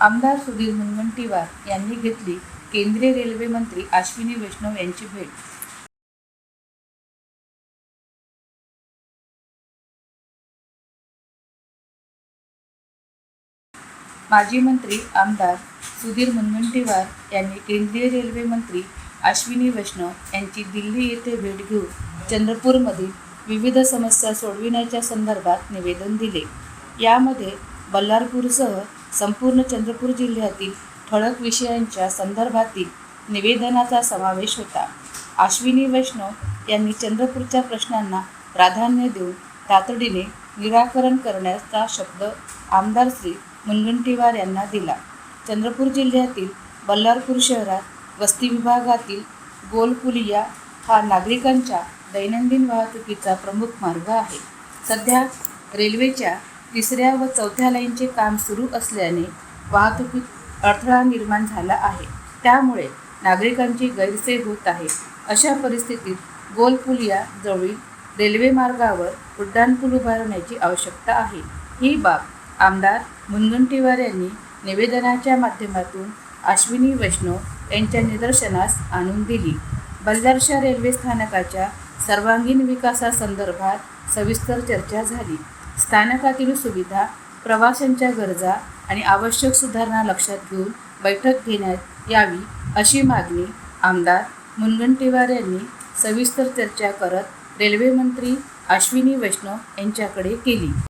आमदार सुधीर मुनगंटीवार यांनी घेतली केंद्रीय रेल्वे मंत्री अश्विनी वैष्णव यांची भेट. माजी मंत्री आमदार सुधीर मुनगंटीवार यांनी केंद्रीय रेल्वे मंत्री अश्विनी वैष्णव यांची दिल्ली येथे भेट घेऊन चंद्रपूरमधील विविध समस्या सोडविण्याच्या संदर्भात निवेदन दिले. यामध्ये बल्लारपूरसह संपूर्ण चंद्रपूर जिल्ह्यातील ठळक विषयांच्या संदर्भातील निवेदनाचा समावेश होता. आश्विनी वैष्णव यांनी चंद्रपूरच्या प्रश्नांना प्राधान्य देऊन तातडीने निराकरण करण्याचा शब्द आमदार श्री मुनगंटीवार यांना दिला. चंद्रपूर जिल्ह्यातील बल्लारपूर शहरात वस्ती विभागातील गोलपुलिया हा नागरिकांच्या दैनंदिन वाहतुकीचा प्रमुख मार्ग आहे. सध्या रेल्वेच्या तिसऱ्या व चौथ्या लाईनचे काम सुरू असल्याने वाहतुकीत अडथळा निर्माण झाला आहे. त्यामुळे नागरिकांची गैरसोय होत आहे. अशा परिस्थितीत गोलपुलिया जवळील रेल्वे मार्गावर उड्डाणपूल उभारण्याची आवश्यकता आहे. ही बाब आमदार मुनगंटीवार यांनी निवेदनाच्या माध्यमातून अश्विनी वैष्णव यांच्या निदर्शनास आणून दिली. बल्लारशा रेल्वे स्थानकाच्या सर्वांगीण विकासासंदर्भात सविस्तर चर्चा झाली. स्थानकातील सुविधा प्रवाशांच्या गरजा आणि आवश्यक सुधारणा लक्षात घेऊन बैठक घेण्यात यावी अशी मागणी आमदार मुनगंटीवार यांनी सविस्तर चर्चा करत रेल्वेमंत्री अश्विनी वैष्णव यांच्याकडे केली.